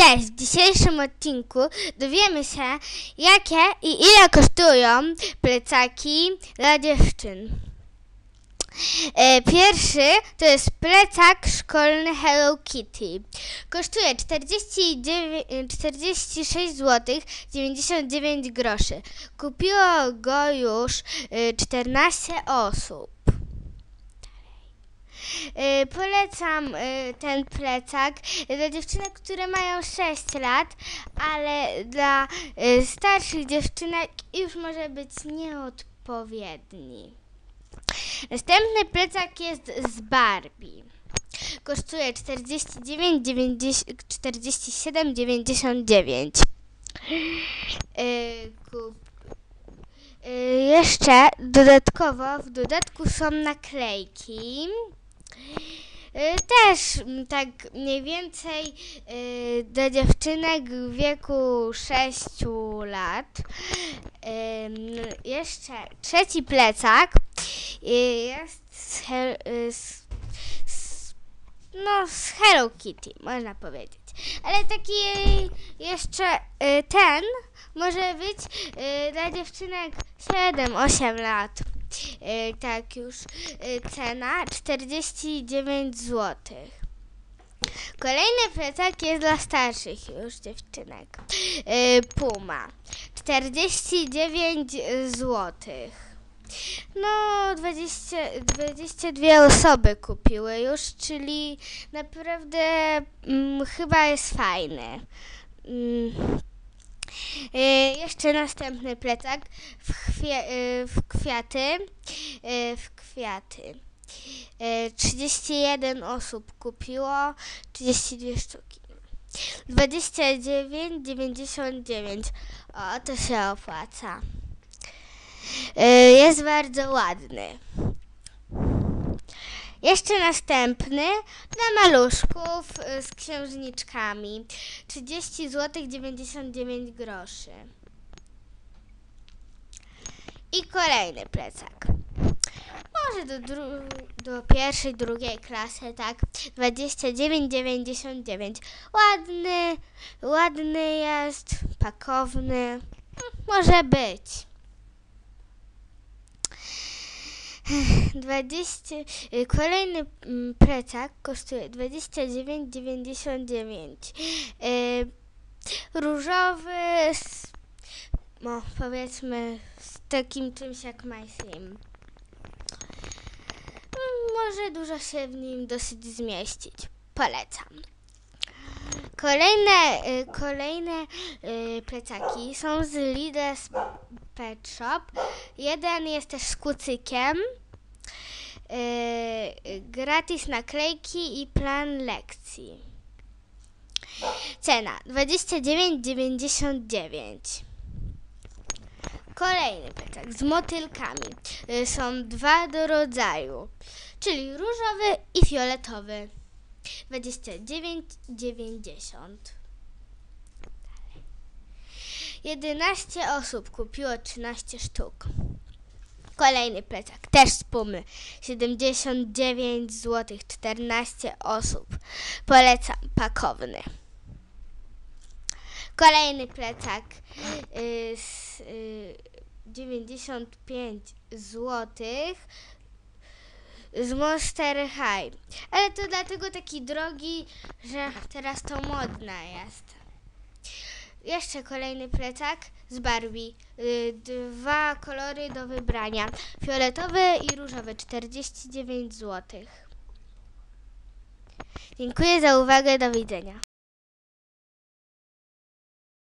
Cześć! W dzisiejszym odcinku dowiemy się, jakie i ile kosztują plecaki dla dziewczyn. E, Pierwszy to jest plecak szkolny Hello Kitty. Kosztuje 49, e, 46 zł 99 groszy. Kupiło go już e, 14 osób. Y, Polecam y, ten plecak dla dziewczynek, które mają 6 lat, ale dla y, starszych dziewczynek już może być nieodpowiedni. Następny plecak jest z Barbie. Kosztuje 49, 90, 47, 99. Y, kup, y, jeszcze dodatkowo w dodatku są naklejki. Y, Też mm, tak mniej więcej y, dla dziewczynek w wieku 6 lat. Jeszcze trzeci plecak y, jest z, z, z, no, z Hello Kitty, można powiedzieć. Ale taki jeszcze ten może być dla dziewczynek 7-8 lat. Y, tak już y, cena 49 zł. Kolejny plecak jest dla starszych już dziewczynek. Y, Puma 49 zł. No, 20, 22 osoby kupiły już, czyli naprawdę mm, chyba jest fajny. Mm. Y, jeszcze następny plecak w, y, w kwiaty. y, w kwiaty. Y, 31 osób kupiło, 32 sztuki. 29,99. O, to się opłaca. Jest bardzo ładny. Jeszcze następny dla maluszków y, z księżniczkami. 30 zł 99 groszy. I kolejny plecak. Może do, dru- do pierwszej, drugiej klasy, tak? 29,99. Ładny, ładny jest, pakowny. Może być. 20, y, kolejny mm, plecak kosztuje 29,99. Y, Różowy, z, no powiedzmy z takim czymś jak MySim. Mm, Może dużo się w nim dosyć zmieścić. Polecam. Kolejne, y, kolejne plecaki są z Lidl's Pet Shop. Jeden jest też z kucykiem. Y, gratis naklejki i plan lekcji. Cena 29,99. Kolejny plecak z motylkami. Y, Są dwa do rodzaju, czyli różowy i fioletowy. 29,90. 11 osób kupiło 13 sztuk. Kolejny plecak, też z Pumy. 79 zł, 14 osób. Polecam, pakowny. Kolejny plecak y, z y, 95 zł z Monster High. Ale to dlatego taki drogi, że teraz to modna jest. Jeszcze kolejny plecak z Barbie. Y, Dwa kolory do wybrania. Fioletowy i różowy. 49 zł. Dziękuję za uwagę. Do widzenia.